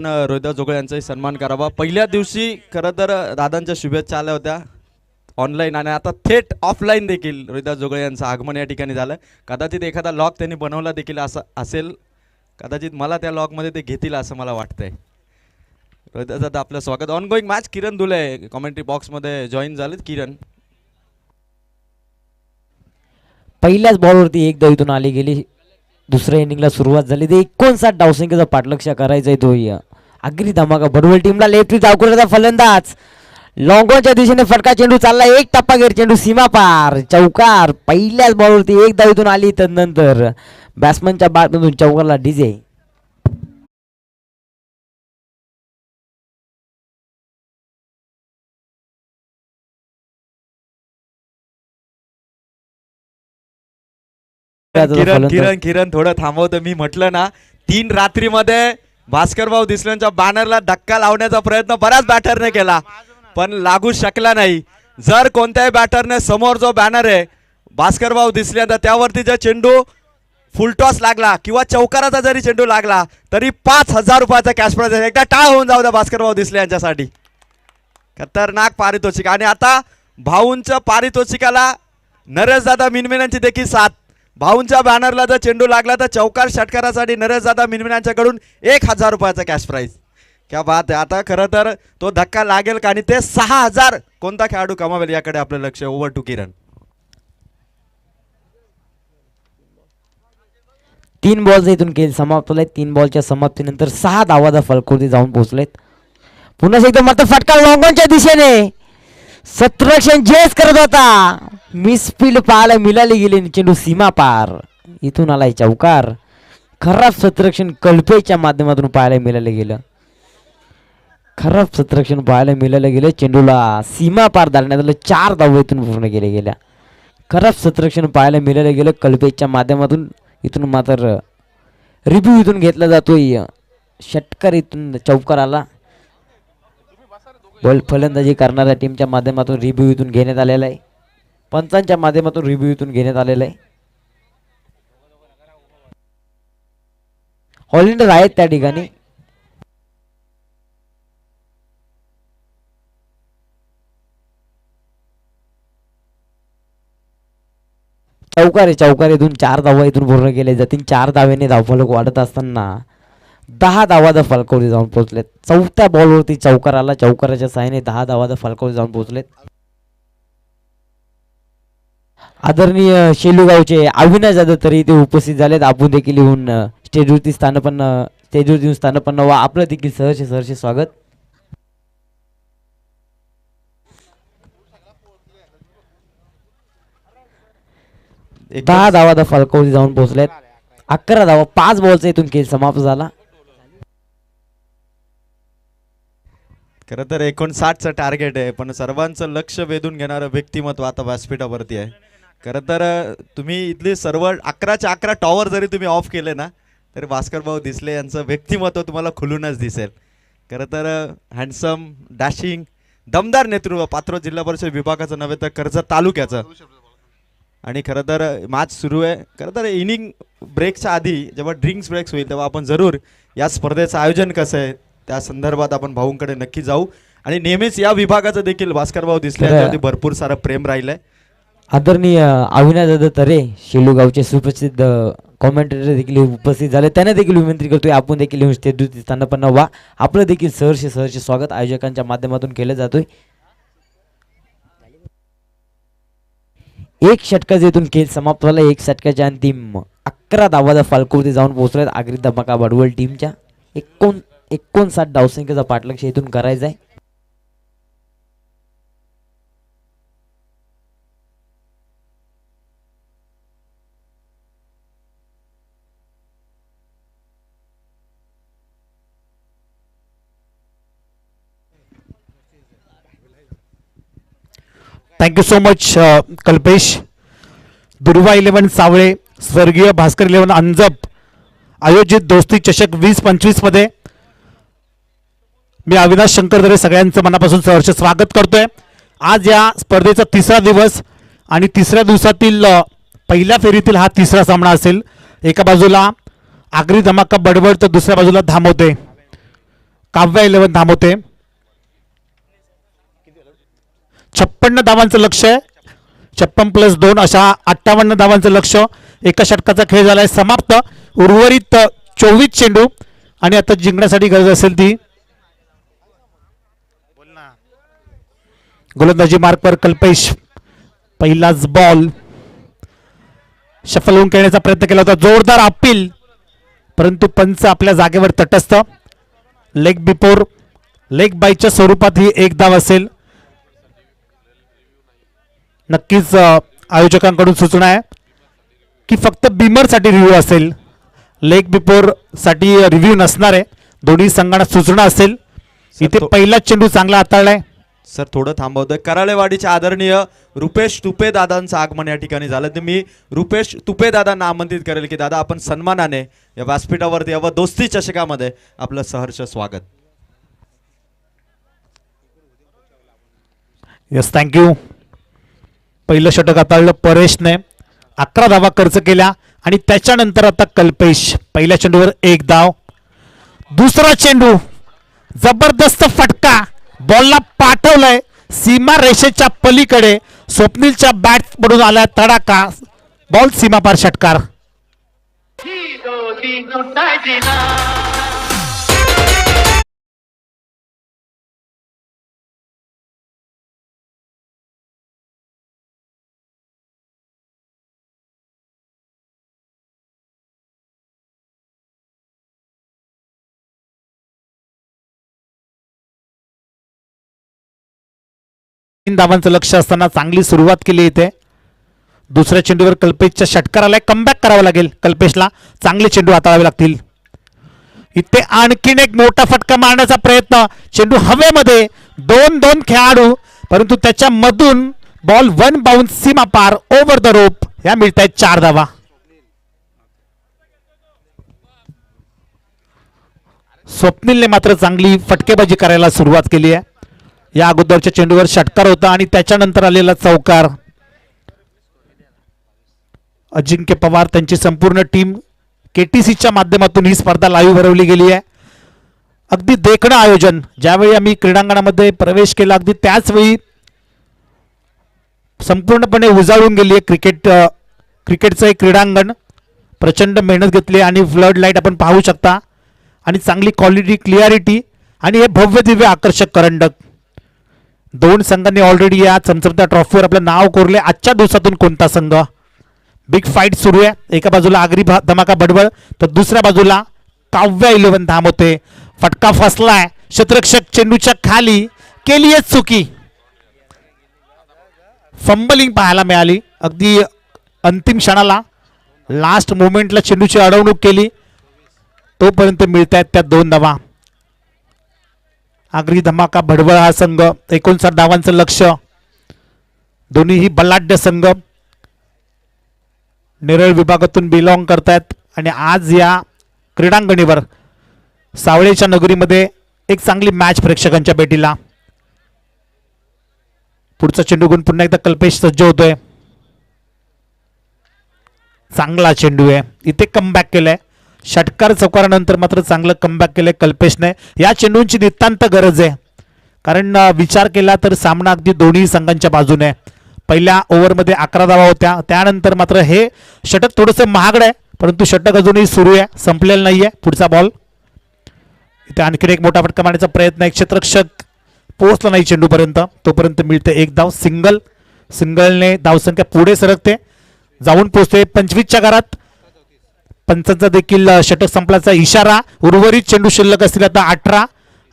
न- जोगळे यांचाही सन्मान करावा. पहिल्या दिवशी खरं तर दादांच्या शुभेच्छा आल्या होत्या ऑनलाईन आणि आता थेट ऑफलाईन देखील रोहिदास जोगळे यांचं आगमन या ठिकाणी झालं. कदाचित एखादा लॉक त्यांनी बनवला देखील असं असेल. कदाचित मला त्या लॉकमध्ये ते घेतील असं मला वाटतंय. रोहिदास दादा आपलं स्वागत. On going match Kiran Dule commentary बॉक्समध्ये जॉईन झालेत. किरण. पहिल्याच बॉलवरती एक इथून आली गेली. दुसऱ्या इनिंगला सुरुवात झाली. ते एकोणसाठ डावसंख्येचा पाठलक्ष करायचा आहे तो या. आगरी धमाका बडवल टीमला लेफ्ट दाखवण्याचा फलंदाज. लॉंगॉनच्या दिशेने फटका चेंडू चालला एक टप्पा गेर चेंडू सीमा पार चौकार पहिल्याच बॉलवरती एक धाव इथून आली तदनंतर बॅट्समनच्या बाटमधून चौकारला डीजे किरण किरण किरण थोडं थांबवतं. मी म्हटलं ना तीन रात्रीमध्ये भास्कर भाऊ दिसल्यांच्या बॅनरला धक्का लावण्याचा प्रयत्न बऱ्याच बॅटरने केला पण लागू शकला नाही. जर कोणत्याही बॅटरने समोर जो बॅनर आहे भास्कर भाऊ तर त्यावरती जर चेंडू फुलटॉस लागला किंवा चौकाराचा जरी चेंडू लागला तरी पाच हजार रुपयाचा कॅश प्राइज एकदा टाळ होऊन जाऊ द्या भास्कर भाऊ दिसले यांच्यासाठी. खतरनाक पारितोषिक. आणि आता भाऊंच्या पारितोषिकाला नरेशदादा मिनमिनांची देखील साथ. भाऊंच्या बॅनरला जर चेंडू लागला तर चौकार षटकारासाठी नरेशदादा मिनमिनांच्याकडून एक हजार रुपयाचा कॅश प्राईज क्या बात आहे. आता खरं तर तो धक्का लागेल का? आणि ते सहा हजार कोणता खेळाडू कमावेल याकडे आपलं लक्ष. Over two Kiran. तीन बॉल्स इथून खेळ समाप्त झाले तीन बॉलच्या समाप्तीनंतर सहा धावाचा फलकोरती जाऊन पोहोचलेत. पुन्हा एकदा मात्र फटका लॉंगॉनच्या दिशेने. सत्रक्षण जेस करत होता. मिसफिल्ड पाहायला मिळाली गेली चेंडू सीमा पार. इथून आलाय चौकार. खराब सत्रक्षण कल्पेच्या माध्यमातून पाहायला मिळालं गेलं. खराब सत्रक्षण पाहायला मिळालं गेलं. चेंडूला सीमा पार धरण्यात आलं. चार धावेतून इथून पूर्ण केले गेल्या. खराब सत्रक्षण पाहायला मिळालं गेलं. कल्पेच्या माध्यमातून इथून मात्र रिव्ह्यू इथून घेतला जातोय. षटकार इथून चौकार आला. बॉल फलंदाजी करणाऱ्या टीमच्या माध्यमातून रिव्ह्यू इथून घेण्यात आलेला आहे. पंचांच्या माध्यमातून रिव्ह्यू इथून घेण्यात आलेला आहे. हॉलिंडर आहेत त्या ठिकाणी. चौकार आहे चौकार इथून चार धावा इथून पूर्ण केले जातील. चार धाव्याने धावफलक वाढत असताना दहा धावाचा फलकावरी जाऊन पोहोचलेत. चौथ्या बॉलवरती चौकार आला. चौकाराच्या साहाय्याने दहा धावाचा फलकावरी जाऊन पोहोचलेत. आदरणीय शेलूगावचे अविनाश जाधव तरी इथे उपस्थित झालेत. आपण देखील येऊन स्टेजवरती स्थानपन्न स्टेजवरती येऊन स्थानपन्न वा आपलं देखील सहर्ष सहर्ष स्वागत. दहा धावा दा फलकावरी जाऊन पोहोचलेत. अकरा धावा पाच बॉलचा इथून खेळ समाप्त झाला. खरं तर एकोणसाठचं टार्गेट आहे पण सर्वांचं लक्ष वेधून घेणारं व्यक्तिमत्व आता व्यासपीठावरती आहे. खरं तर तुम्ही इथले सर्व अकराच्या अकरा टॉवर जरी तुम्ही ऑफ केले ना तरी भास्कर भाऊ दिसले यांचं व्यक्तिमत्व तुम्हाला खुलूनच दिसेल. खरं तर हँडसम डॅशिंग दमदार नेतृत्व पात्र जिल्हा परिषद विभागाचं नव्हे तर कर्जत तालुक्याचं. आणि खरं तर मॅच सुरू आहे. खरं तर इनिंग ब्रेकच्या आधी जेव्हा ड्रिंक्स ब्रेक्स होईल तेव्हा आपण जरूर या स्पर्धेचं आयोजन कसं आहे त्या संदर्भात आपण भाऊंकडे नक्की जाऊ. आणि नेहमीच या विभागाचं देखील भास्कर भाऊ दिसले खरं. यांच्यावरती भरपूर सारं प्रेम राहिलंय. आदरणीय अविनाश दादा तरे शेलूगावचे सुप्रसिद्ध कॉमेंटेटर देखील उपस्थित झाले. त्यांना देखील विनंती करतोय आपण देखील स्टेजवरती स्थानपन्न व्हा. आपलं देखील सहर्ष सहर्ष स्वागत आयोजकांच्या माध्यमातून केलं जातोय. एक षटकाचा इथून खेळ समाप्त झाला एक षटकाच्या अंतिम अकरा धावाचा फाल्कोवरती जाऊन पोहोचलाय आगरी धमाका बडवल टीमच्या. एकोण एकोणसाठ धावसंख्येचा पाठलक्ष इथून करायचा आहे. थँक्यू सो मच कल्पेश दुर्वा इलेव्हन सावळे स्वर्गीय भास्कर इलेव्हन अंजप आयोजित दोस्ती चषक वीस पंचवीसमध्ये मी अविनाश शंकर दरे सगळ्यांचं मनापासून सहर्ष स्वागत करतोय. आज या स्पर्धेचा तिसरा दिवस आणि तिसऱ्या दिवसातील पहिल्या फेरीतील हा तिसरा सामना असेल. एका बाजूला आगरी धमाका बडबड तर दुसऱ्या बाजूला धामवते काव्या इलेव्हन थांबवते छप्पन्न धावांचं लक्ष आहे. छप्पन प्लस दोन अशा अठ्ठावन्न धावांचं लक्ष. एका षटकाचा खेळ झालाय समाप्त. उर्वरित चोवीस चेंडू. आणि आता जिंकण्यासाठी गरज असेल ती गोलंदाजी मार्कवर कल्पेश. पहिलाच बॉल शफल होऊन खेळण्याचा प्रयत्न केला होता. जोरदार अपील. परंतु पंच आपल्या जागेवर तटस्थ. लेग बिफोर लेग बायच्या स्वरूपात ही एक धाव असेल. नक्कीच आयोजकांकडून सूचना आहे की फक्त बिमरसाठी रिव्ह्यू असेल. लेग बिफोरसाठी रिव्ह्यू नसणार आहे. दोन्ही संघांना सूचना असेल. इथे पहिलाच चेंडू चांगला हाताळलाय. सर थोडं थांबवतोय. कराळेवाडीचे आदरणीय रुपेश तुपे दादांचं आगमन या ठिकाणी झालं. तर मी रुपेश तुपे दादांना आमंत्रित करेल की दादा आपण सन्मानाने या व्यासपीठावरती यावं दोस्ती चषकामध्ये आपलं सहर्ष स्वागत. येस थँक्यू पहिलं षटक हाताळलं परेशने. अकरा धावा खर्च केल्या आणि त्याच्यानंतर आता कल्पेश. पहिल्या चेंडूवर एक धाव. दुसरा चेंडू. जबरदस्त फटका. बॉलला पाठवलंय. सीमा रेषेच्या पलीकडे. स्वप्नीलच्या बॅट पडून आलाय तडाका बॉल सीमापार षटकार. तीन धावांचं लक्ष असताना चांगली सुरुवात केली इथे. दुसऱ्या चेंडूवर कल्पेशच्या षटकाराला कमबॅक करावं लागेल. कल्पेशला चांगले चेंडू हाताळावे लागतील. इथे आणखीन एक मोठा फटका मारण्याचा प्रयत्न. चेंडू हवेमध्ये दोन दोन खेळाडू परंतु त्याच्यामधून बॉल वन बाउन्स सीमा पार ओव्हर द रोप या मिळत आहेत चार धावा. स्वप्नीलने मात्र चांगली फटकेबाजी करायला सुरुवात केली आहे. या अगोदरच्या चेंडूवर षटकार होता आणि त्याच्यानंतर आलेला चौकार. अजिंक्य पवार त्यांची संपूर्ण टीम के टी सीच्या माध्यमातून ही स्पर्धा लाईव्ह भरवली गेली आहे. अगदी देखणं आयोजन. ज्यावेळी आम्ही क्रीडांगणामध्ये प्रवेश केला अगदी त्याचवेळी संपूर्णपणे उजाळून गेली आहे क्रिकेट क्रिकेटचं एक क्रीडांगण. प्रचंड मेहनत घेतली आणि फ्लड लाइट आपण पाहू शकता. आणि चांगली क्वालिटी क्लिअरिटी आणि हे भव्य दिव्य आकर्षक करंडक. दोन संघांनी ऑलरेडी या चमचमत्या ट्रॉफीवर आपलं नाव कोरले. आजच्या दिवसातून कोणता संघ? बिग फाईट सुरू आहे. एका बाजूला आगरी धमाका बडबड तर दुसऱ्या बाजूला काव्या इलेव्हन थांबवते फटका फसलाय. शतरक्षक चेंडूच्या खाली केली आहे चुकी. फंबलिंग पाहायला मिळाली. अगदी अंतिम क्षणाला लास्ट मोमेंटला चेंडूची अडवणूक केली. तोपर्यंत मिळत आहेत त्या दोन धावा. आगरी धमाका भडबळ हा संघ एकोणसाठ धावांचं लक्ष दोन्हीही बलाढ्य संघ. नेरळ विभागातून बिलॉंग करतायत. आणि आज या क्रीडांगणीवर सावळेच्या नगरीमध्ये एक चांगली मॅच प्रेक्षकांच्या भेटीला. पुढचा चेंडू गुण पुन्हा एकदा कल्पेश सज्ज होतोय. चांगला चेंडू आहे. इथे कमबॅक केलंय. षटकार चौकारानंतर मात्र चांगलं कमबॅक केलंय कल्पेशने. या चेंडूंची नितांत गरज आहे. कारण विचार केला तर सामना अगदी दोन्ही संघांच्या बाजूने. पहिल्या ओव्हरमध्ये अकरा धावा होत्या. त्यानंतर मात्र हे षटक थोडंसं महागड आहे. परंतु षटक अजूनही सुरू आहे. संपलेलं आहे पुढचा बॉल इथे आणखीन एक मोठा फटका मारण्याचा प्रयत्न आहे. क्षेत्ररक्षक पोहोचला नाही चेंडूपर्यंत. तोपर्यंत मिळते एक धाव सिंगल. सिंगलने धावसंख्या पुढे सरकते. जाऊन पोहोचते पंचवीसच्या घरात. पंचांचा देखील षटक संपल्याचा इशारा. उर्वरित चेंडू शिल्लक असतील आता अठरा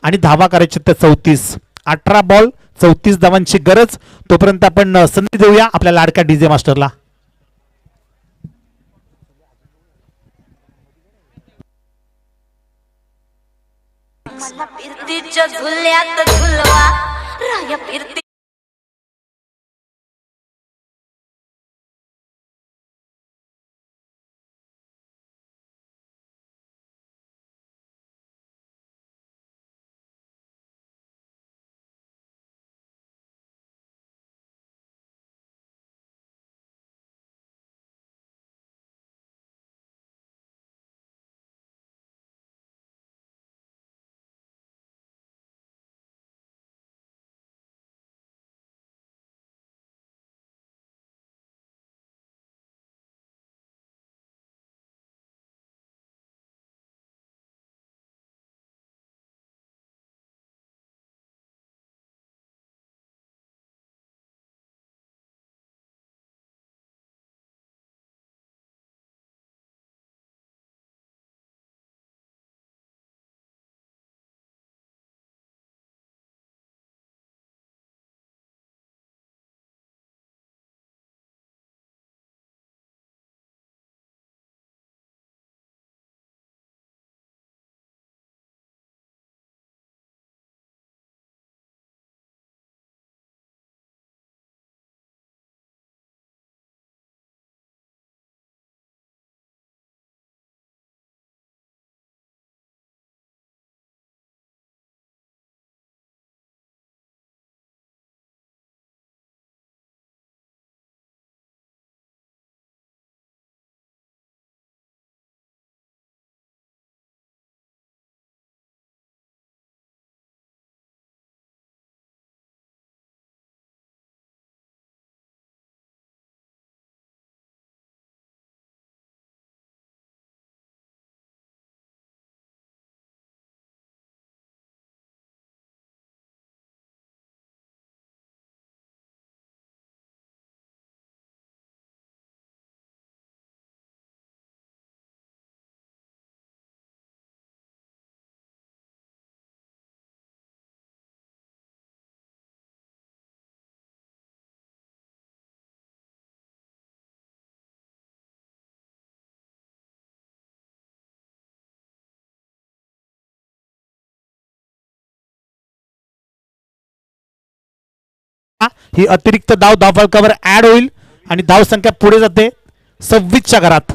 आणि धावा करायचे तर चौतीस. अठरा बॉल चौतीस धावांची गरज. तोपर्यंत आपण संधी देऊया आपल्या लाडक्या डीजे मास्टरला. फिरतीच्या झुल्यात झुलवा. राया फिरती ही अतिरिक्त धाव धावफलकावर ऍड होईल आणि धाव संख्या पुढे जाते. सव्वीसच्या घरात.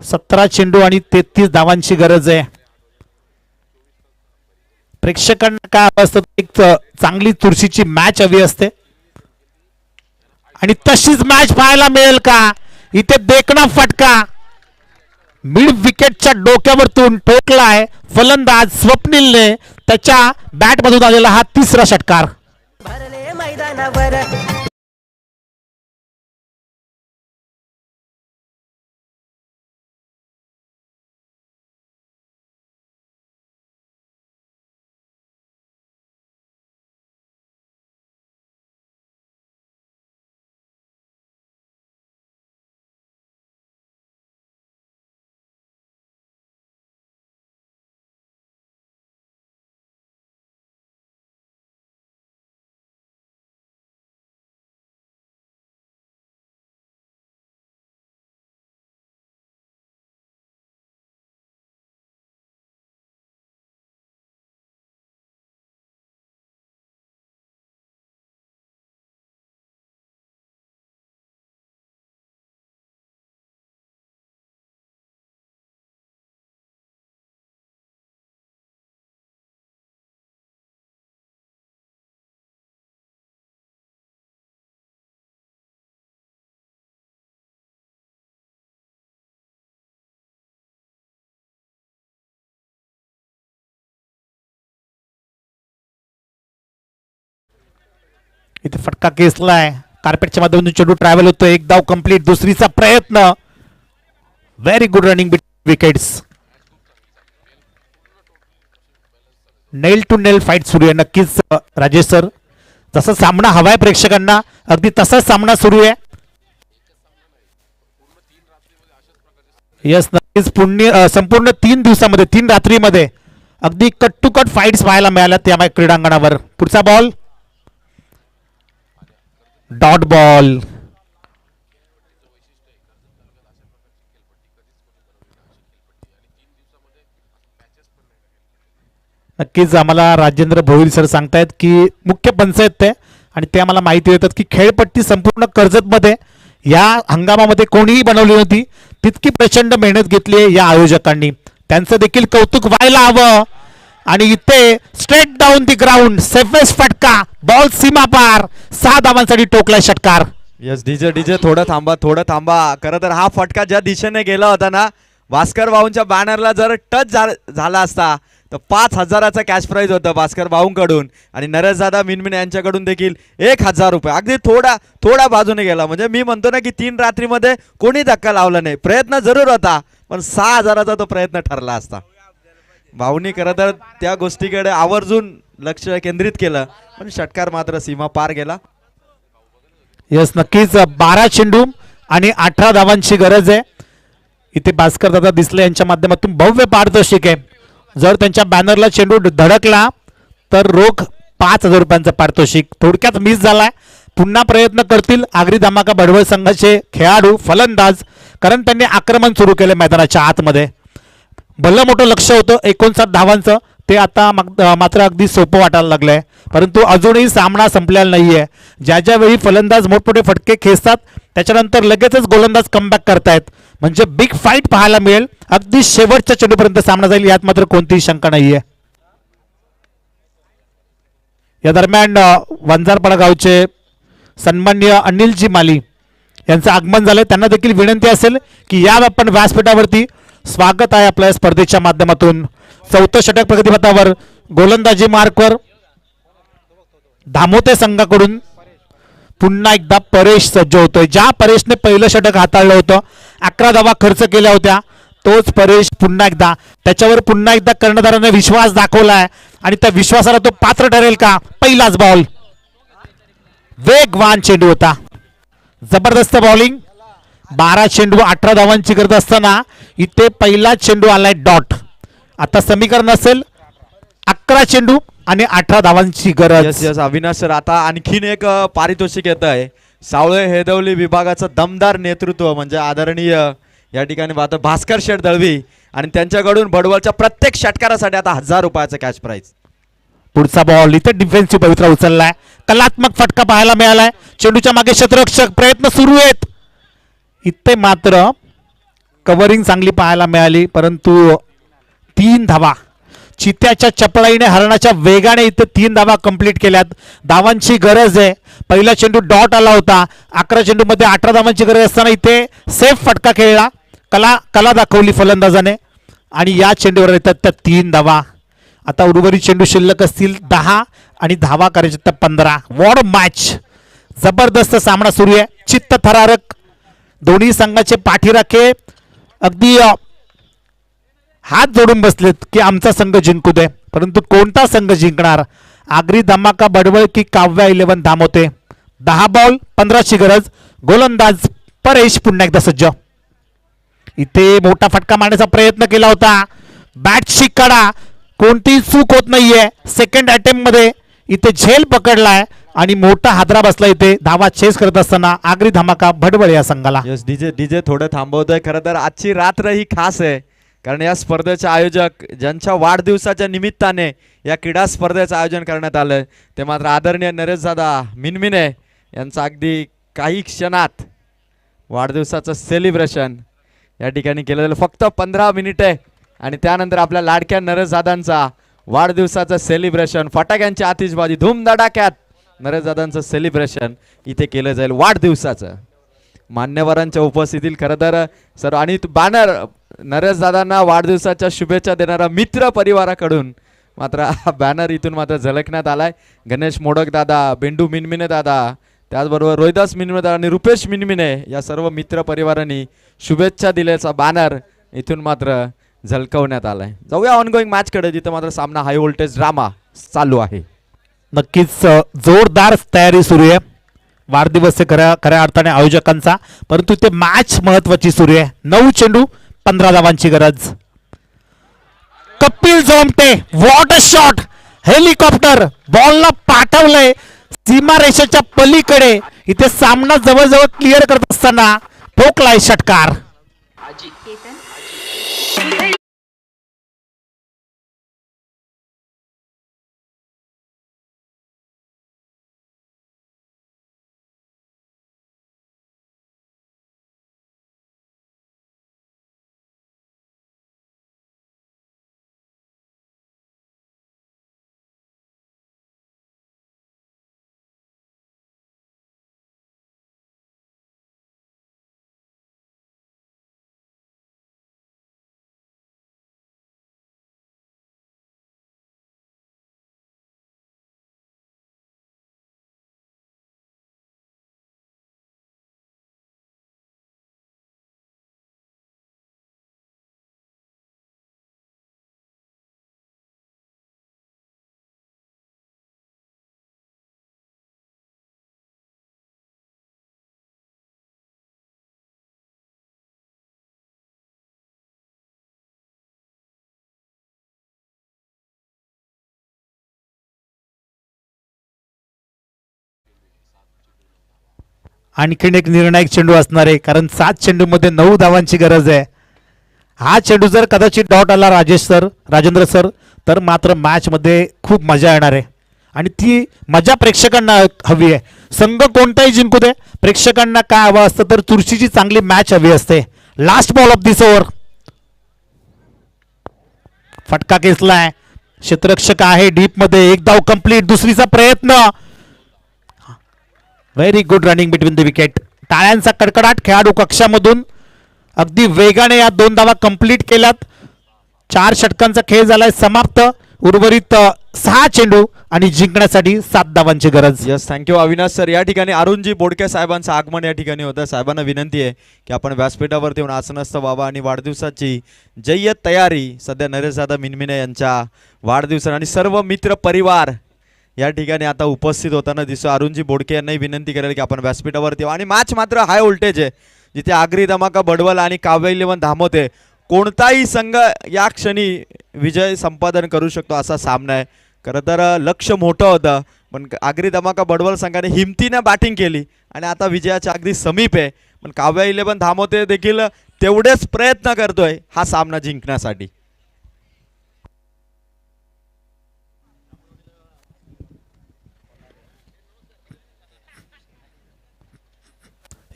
सतरा चेंडू आणि तेहतीस धावांची गरज आहे. प्रेक्षकांना काय असतं? एक चांगली तुळशीची मॅच हवी असते. आणि तशीच मॅच पाहायला मिळेल का? इथे देखणा फटका. मिड विकेटच्या डोक्यावरतून ठोकलाय फलंदाज स्वप्नीलने त्याच्या बॅटमधून आलेला हा तिसरा षटकार. ஆண்டவர इथे फटका केसलाय. कार्पेटच्या माध्यमातून चेंडू ट्रॅव्हल होतो एक धाव कंप्लीट दुसरीचा प्रयत्न. Very good running wickets nail to nail fight सुरू आहे. नक्कीच राजेश सर जसा सामना हवाय प्रेक्षकांना अगदी तसाच सामना सुरू आहे. यस नक्कीच. पुण्य संपूर्ण तीन दिवसामध्ये तीन रात्रीमध्ये अगदी कट टू कट फाईट्स पाहायला मिळाल्या त्या क्रीडांगणावर. पुढचा बॉल डॉट बॉल नक्कीच आम्हाला राजेंद्र भोईर सर सांगतायत की मुख्य पंचायत ते आणि ते आम्हाला माहिती देतात की खेळपट्टी संपूर्ण कर्जतमध्ये या हंगामामध्ये कोणीही बनवली नव्हती. तितकी प्रचंड मेहनत घेतली आहे या आयोजकांनी. त्यांचं देखील कौतुक व्हायला हवं. आणि इथे straight down the ground safest फटका बॉल सीमा पार सहा धावांसाठी टोकला षटकार. यस डीजे डीजे थोडं थांबा थोडं थांबा. खरं तर हा फटका ज्या दिशेने गेला होता ना भास्कर भाऊंच्या बॅनरला जर टच झाला असता तर पाच हजाराचा कॅश प्राईज होतं भास्कर भाऊंकडून. आणि नरेश दादा मिनमिन यांच्याकडून देखील एक हजार रुपये. अगदी थोडा थोडा बाजूने गेला. म्हणजे मी म्हणतो ना की तीन रात्रीमध्ये कोणी धक्का लावला नाही. प्रयत्न जरूर होता पण सहा हजाराचा तो प्रयत्न ठरला असता. भाऊनी खरं तर त्या गोष्टीकडे आवर्जून लक्ष केंद्रित केलं पण षटकार मात्र सीमा पार गेला. यस नक्कीच बारा चेंडू आणि अठरा धावांची गरज आहे. इथे भास्कर दादा दिसले यांच्या माध्यमातून भव्य पारितोषिक आहे. जर त्यांच्या बॅनरला चेंडू धडकला तर रोख पाच हजार रुपयांचा पारितोषिक. थोडक्यात मिस झालाय. पुन्हा प्रयत्न करतील आगरी धमाका बडवळ संघाचे खेळाडू फलंदाज कारण त्यांनी आक्रमण सुरू केलं मैदानाच्या आतमध्ये. भलं मोठं लक्ष होतं एकोणसाठ धावांचं ते आता मग- मात्र अगदी सोपं वाटायला लागलंय. परंतु अजूनही सामना संपलेला नाही आहे ज्या ज्यावेळी फलंदाज मोठमोठे फटके खेचतात त्याच्यानंतर लगेचच गोलंदाज कमबॅक करतायत. म्हणजे बिग फाईट पाहायला मिळेल. अगदी शेवटच्या चेंडूपर्यंत सामना जाईल यात मात्र कोणतीही शंका नाही या दरम्यान वंजारपाडा गावचे सन्मान्य अनिलजी माली यांचं आगमन झालंय. त्यांना देखील विनंती असेल की या आपण व्यासपीठावरती स्वागत आहे आपल्या स्पर्धेच्या माध्यमातून. चौथं षटक प्रगतीपथावर गोलंदाजी मार्कवर धामोते संघाकडून पुन्हा एकदा परेश सज्ज होतोय. ज्या परेशने पहिलं षटक हाताळलं होतं अकरा धावा खर्च केल्या होत्या तोच परेश पुन्हा एकदा त्याच्यावर पुन्हा एकदा कर्णधाराने विश्वास दाखवला आहे आणि त्या विश्वासाला तो पात्र ठरेल का? पहिलाच बॉल वेगवान चेंडू होता. जबरदस्त बॉलिंग बारा चेंडू अठरा धावांची गरज असताना इथे पहिला चेंडू आलाय डॉट. आता समीकरण असेल अकरा चेंडू आणि अठरा धावांची गरज. यस अविनाश सर आता आणखीन एक पारितोषिक येत आहे. सावळे हेदवली विभागाचं दमदार नेतृत्व म्हणजे आदरणीय या ठिकाणी आता भास्कर शेठ दळवी आणि त्यांच्याकडून बडवलच्या प्रत्येक षटकारासाठी आता हजार रुपयाचं कॅश प्राईज पुढचा बॉल इथे डिफेन्सिव्ह पवित्रा उचललाय. कलात्मक फटका पाहायला मिळालाय. चेंडूच्या मागे क्षेत्ररक्षक प्रयत्न सुरू आहेत. इथे मात्र कवरिंग चांगली पाहायला मिळाली परंतु तीन धावा. चित्याच्या चपळाईने हरणाच्या वेगाने इथे तीन धावा कंप्लीट केल्यात. धावांची गरज आहे. पहिला चेंडू डॉट आला होता. अकरा चेंडूमध्ये अठरा धावांची गरज असताना इथे सेफ फटका खेळला. कला कला दाखवली फलंदाजाने. आणि या चेंडूवर येतात त्या तीन धावा. आता उर्वरित चेंडू शिल्लक असतील दहा आणि धावा करायच्या तर पंधरा. वॉड मॅच जबरदस्त सामना सुरू आहे. चित्त थरारक दोन्ही संघाचे पाठीराखे अगदी हात जोडून बसलेत की आमचा संघ जिंकू दे. परंतु कोणता संघ जिंकणार? आगरी धमाका बडवळ की काव्या इलेव्हन धामवते दहा बॉल पंधराची गरज. गोलंदाज परेश पुन्हा एकदा सज्ज. इथे मोठा फटका मारण्याचा प्रयत्न केला होता. बॅट कडा कोणतीही चूक होत नाहीये. सेकंड अटेम्प्टमध्ये इथे झेल पकडलाय. आणि मोठा हादरा बसला इथे. धावा चेस करत असताना आगरी धमाका भडबड या संघाला. यस डीजे डीजे थोडं थांबवतोय. खरं तर आजची रात्र ही खास आहे. कारण या स्पर्धेचे आयोजक ज्यांच्या वाढदिवसाच्या निमित्ताने या क्रीडा स्पर्धेचं आयोजन करण्यात आलं ते मात्र आदरणीय नरेश दादा मिनमिने यांचं अगदी काही क्षणात वाढदिवसाचं सेलिब्रेशन या ठिकाणी केलं जाईल फक्त पंधरा मिनिटे आणि त्यानंतर आपल्या लाडक्या नरेश दादांचा वाढदिवसाचं सेलिब्रेशन फटाक्यांची आतिषबाजी धूमधडाक्यात नरेशदादांचं सेलिब्रेशन इथे केलं जाईल वाढदिवसाचं. मान्यवरांच्या उपस्थितीत खरं तर सर्व आणि बॅनर नरेश दादांना वाढदिवसाच्या शुभेच्छा देणारा मित्र परिवाराकडून मात्र हा बॅनर इथून मात्र झलकण्यात आलाय. गणेश मोडक दादा बेंडू मिनमिने दादा त्याचबरोबर रोहिदास मिनमिने दादा आणि रुपेश मिनमिने या सर्व मित्र परिवारांनी शुभेच्छा दिल्याचा बॅनर इथून मात्र झलकवण्यात आलाय. जाऊया ऑनगोईंग मॅचकडे जिथं मात्र सामना हाय व्होल्टेज ड्रामा चालू आहे. नक्कीच जोरदार तयारी सुरू आहे. वाढदिवस खऱ्या खऱ्या अर्थाने आयोजकांचा. परंतु ते मॅच महत्वाची सुरू आहे. नऊ चेंडू पंधरा धावांची गरज. Kapil Jomte water shot helicopter बॉलला पाठवलंय. सीमारेषेच्या पलीकडे. इथे सामना जवळजवळ क्लिअर करत असताना ठोकलाय षटकार. आणखीन एक निर्णायक चेंडू असणार आहे. कारण सात चेंडूमध्ये नऊ धावांची गरज आहे. हा चेंडू जर कदाचित डॉट आला राजेश सर राजेंद्र सर तर मात्र मॅचमध्ये खूप मजा येणार आहे. आणि ती मजा प्रेक्षकांना हवी आहे. संघ कोणताही जिंकू दे प्रेक्षकांना काय हवं असतं तर चुरशीची चांगली मॅच हवी असते. Last ball of this over फटका केसलाय क्षेत्ररक्षक आहे डीपमध्ये. एक धाव कंप्लीट दुसरीचा प्रयत्न. Very good running between the wicket टाळ्यांचा कडकडाट खेळाडू कक्षामधून अगदी वेगाने या दोन धावा कंप्लीट केल्यात. चार षटकांचा खेळ झालाय समाप्त. उर्वरित सहा चेंडू आणि जिंकण्यासाठी सात धावांची गरज. यस थँक्यू अविनाश सर या ठिकाणी अरुणजी बोडके साहेबांचं आगमन या ठिकाणी होतं. साहेबांना विनंती आहे की आपण व्यासपीठावरती येऊन आसनस्थ व्हावा आणि वाढदिवसाची जय्यत तयारी. सध्या नरेश दादा मिनमिने यांच्या वाढदिवसा आणि सर्व मित्र परिवार या ठिकाणी आता उपस्थित होताना दिसतो अरुणजी बोडके यांनाही विनंती करेल की आपण व्यासपीठावरती आणि मॅच मात्र हाय व्होल्टेज आहे. जिथे आगरी धमाका बडवल आणि काव्य इलेव्हन धामवते कोणताही संघ या क्षणी विजय संपादन करू शकतो असा सामना आहे. खरं तर लक्ष मोठं होतं. पण आगरी धमाका बडवल संघाने हिमतीने बॅटिंग केली. आणि आता विजयाच्या अगदी समीप आहे. पण काव्या इलेव्हन धामवते देखील तेवढेच प्रयत्न करतोय हा सामना जिंकण्यासाठी.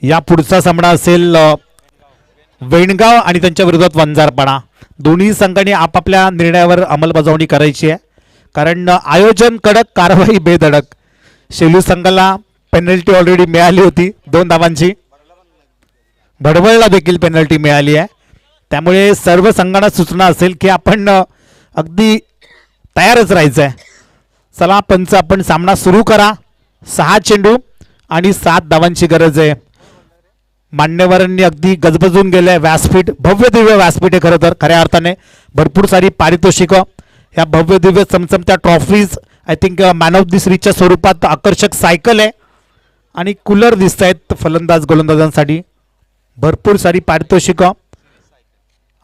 या पुढचा सामना असेल वेणगाव आणि त्यांच्या विरोधात वंजारपाडा दोन्ही संघांनी आपापल्या निर्णयावर अंमलबजावणी करायची आहे. कारण आयोजन कडक कारवाई बेधडक. शेलू संघाला पेनल्टी ऑलरेडी मिळाली होती दोन धावांची. भडवळला देखील पेनल्टी मिळाली आहे. त्यामुळे सर्व संघांना सूचना असेल की आपण अगदी तयारच राहायचं आहे चला पंच आपण सामना सुरू करा. सहा चेंडू आणि सात धावांची गरज आहे. मान्यवरांनी अगदी गजबजून गेले व्यासपीठ भव्य दिव्य व्यासपीठ आहे खरं तर खऱ्या अर्थाने. भरपूर सारी पारितोषिकं. ह्या भव्य दिव्य चमचमत्या trophies I think man of the सिरीजच्या स्वरूपात आकर्षक सायकल आहे. आणि कूलर दिसत आहेत फलंदाज गोलंदाजांसाठी. भरपूर सारी पारितोषिकं.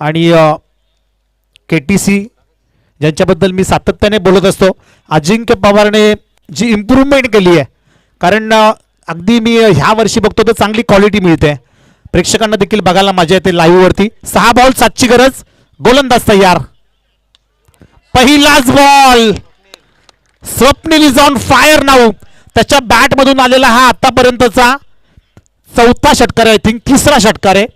आणि के टी सी ज्यांच्याबद्दल मी सातत्याने बोलत असतो. अजिंक्य पवारने जी इम्प्रूव्हमेंट केली आहे. कारण अगदी मी ह्या वर्षी बघतो तर चांगली क्वालिटी मिळते. प्रेक्षकांना देखील बघायला मजा येते लाईव्हवरती सहा बॉल सातची गरज. गोलंदाज तयार. पहिलाच ball Swapnil is on fire now त्याच्या बॅट मधून आलेला हा आतापर्यंतचा चौथा षटकार आहे. आय थिंक तिसरा षटकार आहे.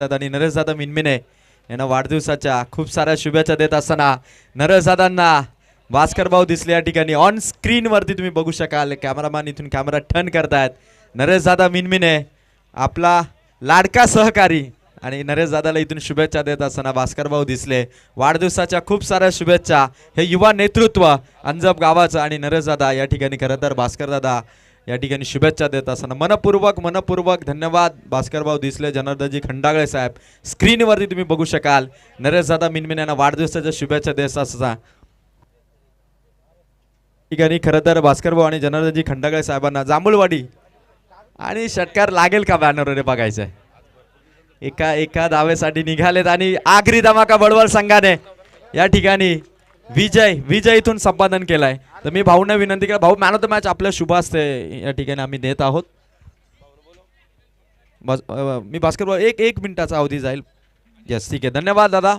आणि नरेशदादा मिनमिने यांना वाढदिवसाच्या खूप साऱ्या शुभेच्छा देत असताना नरेशदादांना भास्कर भाऊ दिसले या ठिकाणी. ऑन स्क्रीन वरती तुम्ही बघू शकाल. कॅमेरामॅन इथून कॅमेरा टर्न करतायत. नरेशदादा मिनमिने आपला लाडका सहकारी आणि नरेशदादाला इथून शुभेच्छा देत असताना भास्कर भाऊ दिसले. वाढदिवसाच्या खूप साऱ्या शुभेच्छा. हे युवा नेतृत्व अंजप गावाचं आणि नरेशदादा या ठिकाणी खरं तर भास्कर दादा या ठिकाणी शुभेच्छा देत असताना मनपूर्वक मनपूर्वक धन्यवाद. भास्करभाऊ दिसले जनार्दनजी खंडागळे साहेब. स्क्रीनवरती तुम्ही बघू शकाल. नरेश दादा मिनमिन यांना वाढदिवसाच्या शुभेच्छा देत असता ठिकाणी खरं तर भास्करभाऊ आणि जनार्दनजी खंडागळे साहेबांना जांभूळवाडी आणि षटकार लागेल का बॅनरवर बघायचं आहे एका एका दावेसाठी निघालेत आणि आगरी धमाका बडवल संघाने. या ठिकाणी विजय विजय इथून संपादन केलाय. तर मी भाऊंना विनंती केला भाऊ मॅन ऑफ द मॅच आपल्या शुभ असते या ठिकाणी आम्ही देत आहोत. मी बास्केटबॉल एक एक मिनिटाचा अवधी जाईल. येस ठीक आहे. धन्यवाद दादा.